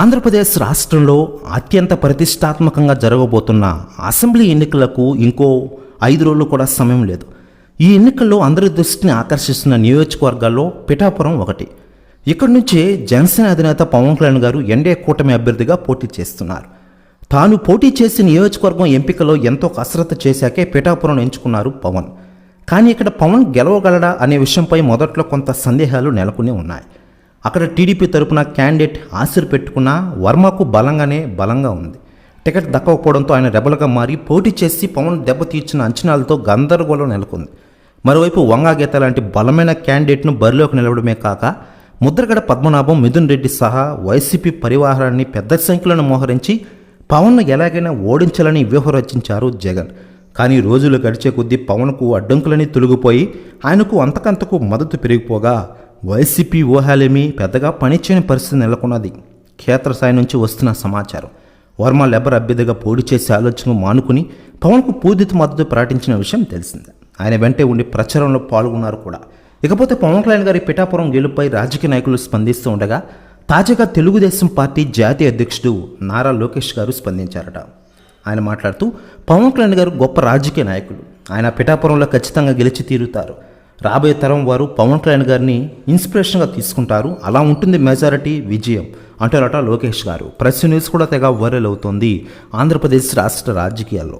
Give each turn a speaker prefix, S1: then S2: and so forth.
S1: ఆంధ్రప్రదేశ్ రాష్ట్రంలో అత్యంత ప్రతిష్టాత్మకంగా జరగబోతున్న అసెంబ్లీ ఎన్నికలకు ఇంకో ఐదు రోజులు కూడా సమయం లేదు. ఈ ఎన్నికల్లో అందరి దృష్టిని ఆకర్షిస్తున్న నియోజకవర్గాల్లో పిఠాపురం ఒకటి. ఇక్కడి నుంచే జనసేన అధినేత పవన్ కళ్యాణ్ గారు ఎన్డీఏ కూటమి అభ్యర్థిగా పోటీ చేస్తున్నారు. తాను పోటీ చేసిన నియోజకవర్గం ఎంపికలో ఎంతో కసరత్తు చేశాకే పిఠాపురం ఎంచుకున్నారు పవన్. కానీ ఇక్కడ పవన్ గెలవగలడా అనే విషయంపై మొదట్లో కొంత సందేహాలు నెలకొని ఉన్నాయి. అక్కడ టీడీపీ తరపున క్యాండిడేట్ ఆశీర్ పెట్టుకున్న వర్మకు బలంగానే బలంగా ఉంది. టికెట్ దక్కకపోవడంతో ఆయన రెబల్గా మారి పోటీ చేసి పవన్ దెబ్బతీర్చిన అంచనాలతో గందరగోళం నెలకొంది. మరోవైపు వంగా గీత లాంటి బలమైన క్యాండిడేట్ను బరిలోకి నిలవడమే కాక ముద్రగడ పద్మనాభం మిథున్ రెడ్డి సహా వైసీపీ పరివాహారాన్ని పెద్ద సంఖ్యలో మోహరించి పవన్ను ఎలాగైనా ఓడించాలని వ్యూహం రచించారు జగన్. కానీ రోజులు గడిచే కొద్దీ పవన్కు అడ్డంకులని తొలగిపోయి ఆయనకు అంతకంతకు మద్దతు పెరిగిపోగా వైసీపీ ఊహాలేమీ పెద్దగా పనిచేయని పరిస్థితి నెలకొన్నది. క్షేత్రస్థాయి నుంచి వస్తున్న సమాచారం. వర్మ లెబర్ అభ్యర్థిగా పోటీ చేసే ఆలోచన మానుకుని పవన్కు పూర్తిత మద్దతు ప్రకటించిన విషయం తెలిసిందే. ఆయన వెంటే ఉండి ప్రచారంలో పాల్గొన్నారు కూడా. ఇకపోతే పవన్ కళ్యాణ్ గారి పిఠాపురం గెలుపుపై రాజకీయ నాయకులు స్పందిస్తూ ఉండగా తాజాగా తెలుగుదేశం పార్టీ జాతీయ అధ్యక్షుడు నారా లోకేష్ గారు స్పందించారట. ఆయన మాట్లాడుతూ పవన్ కళ్యాణ్ గారు గొప్ప రాజకీయ నాయకులు. ఆయన పిఠాపురంలో ఖచ్చితంగా గెలిచి తీరుతారు. రాబోయే తరం వారు పవన్ కళ్యాణ్ గారిని ఇన్స్పిరేషన్గా తీసుకుంటారు. అలా ఉంటుంది మెజారిటీ విజయం అంటారట లోకేష్ గారు. ప్రెస్ న్యూస్ కూడా తెగ వైరల్ అవుతోంది. ఆంధ్రప్రదేశ్ రాష్ట్ర రాజకీయాల్లో.